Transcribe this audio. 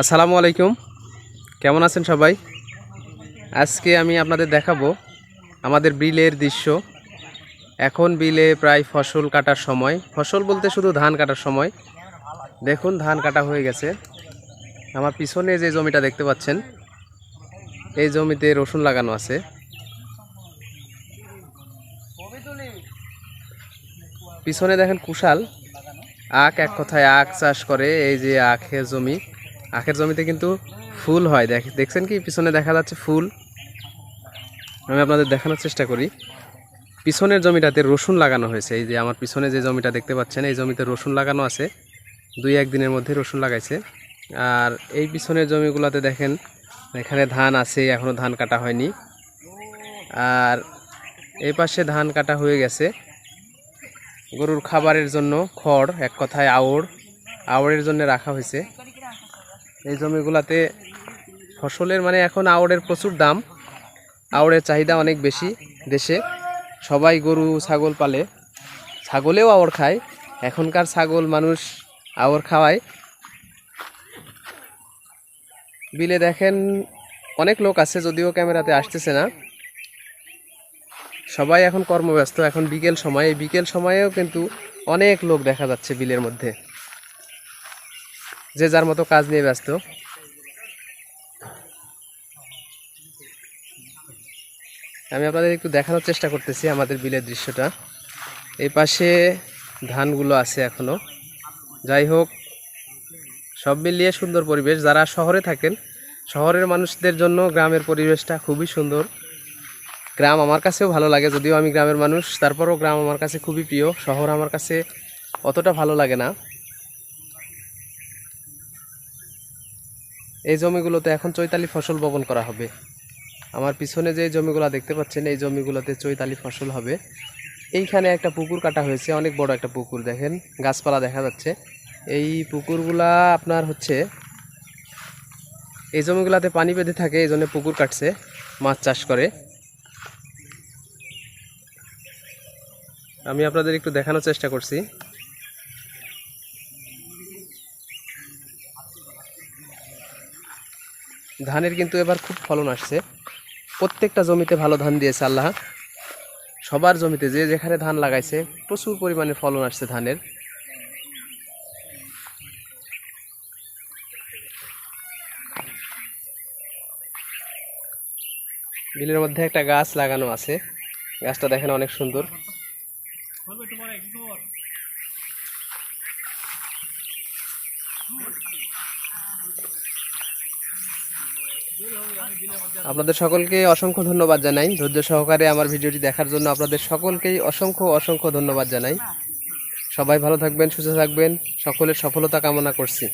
আসসালামু আলাইকুম। কেমন আছেন সবাই? আজকে আমি আপনাদের দেখাবো আমাদের বিলের দৃশ্য। এখন বিলে প্রায় ফসল কাটার সময়। ফসল বলতে শুধু ধান কাটার সময়। দেখুন, ধান কাটা হয়ে গেছে। আমার পিছনে যে জমিটা দেখতে পাচ্ছেন, এই জমিতে রসুন লাগানো আছে। পিছনে দেখেন কুশাল। আখ, এক কথায় আখ চাষ করে, এই যে আখের জমি। আখের জমিতে কিন্তু ফুল হয়। দেখ, দেখছেন কি? পিছনে দেখা যাচ্ছে ফুল। আমি আপনাদের দেখানোর চেষ্টা করি। পিছনের জমিটাতে রসুন লাগানো হয়েছে। এই যে আমার পিছনে যে জমিটা দেখতে পাচ্ছেন, এই জমিতে রসুন লাগানো আছে। দুই একদিনের মধ্যে রসুন লাগাইছে। আর এই পিছনের জমিগুলোতে দেখেন, এখানে ধান আছে এখনও ধান কাটা হয়নি। আর এই পাশে ধান কাটা হয়ে গেছে। গরুর খাবারের জন্য খড়, এক কথায় আওড় আওড়ের জন্য রাখা হয়েছে। এই জমিগুলাতে ফসলের মানে এখন আওড়ের প্রচুর দাম। আওড়ের চাহিদা অনেক বেশি দেশে। সবাই গরু, ছাগল পালে। ছাগলেও আওড় খায়। এখনকার ছাগল মানুষ আওড় খাওয়ায়। বিলে দেখেন অনেক লোক আছে, যদিও ক্যামেরাতে আসতেছে না। সবাই এখন কর্মব্যস্ত। এখন বিকেল সময়ে। বিকেল সময়েও কিন্তু অনেক লোক দেখা যাচ্ছে বিলের মধ্যে। যে যার মতো কাজ নিয়ে ব্যস্ত। আমি আপনাদের একটু দেখানোর চেষ্টা করতেছি আমাদের বিলের দৃশ্যটা। এই পাশে ধানগুলো আছে এখনও। যাই হোক, সব মিলিয়ে সুন্দর পরিবেশ। যারা শহরে থাকেন, শহরের মানুষদের জন্য গ্রামের পরিবেশটা খুবই সুন্দর। গ্রাম আমার কাছেও ভালো লাগে, যদিও আমি গ্রামের মানুষ, তারপরও গ্রাম আমার কাছে খুবই প্রিয়। শহর আমার কাছে অতটা ভালো লাগে না। এই জমিগুলোতে এখন চৈতালি ফসল বপন করা হবে। আমার পিছনে যে জমিগুলো দেখতে পাচ্ছেন, এই জমিগুলোতে চৈতালি ফসল হবে। এইখানে একটা পুকুর কাটা হয়েছে, অনেক বড় একটা পুকুর। দেখেন, গাছপালা দেখা যাচ্ছে। এই পুকুরগুলা আপনার হচ্ছে, এই জমিগুলাতে পানি বেঁধে থাকে, এই জন্য পুকুর কাটছে, মাছ চাষ করে। আমি আপনাদের একটু দেখানোর চেষ্টা করছি। ধানের কিন্তু এবার খুব ফলন আসছে। প্রত্যেকটা জমিতে ভালো ধান দিয়েছে আল্লাহ। সবার জমিতে যে যেখানে ধান লাগাইছে, প্রচুর পরিমাণে ফলন আসছে ধানের। বিলের মধ্যে একটা গাছ লাগানো আছে। গাছটা দেখেন অনেক সুন্দর। আপনাদের সকলকে অসংখ্য ধন্যবাদ জানাই। ধৈর্য সহকারে আমার ভিডিওটি দেখার জন্য আপনাদের সকলকেই অসংখ্য অসংখ্য ধন্যবাদ জানাই। সবাই ভালো থাকবেন, সুস্থ থাকবেন। সকলের সফলতা কামনা করছি।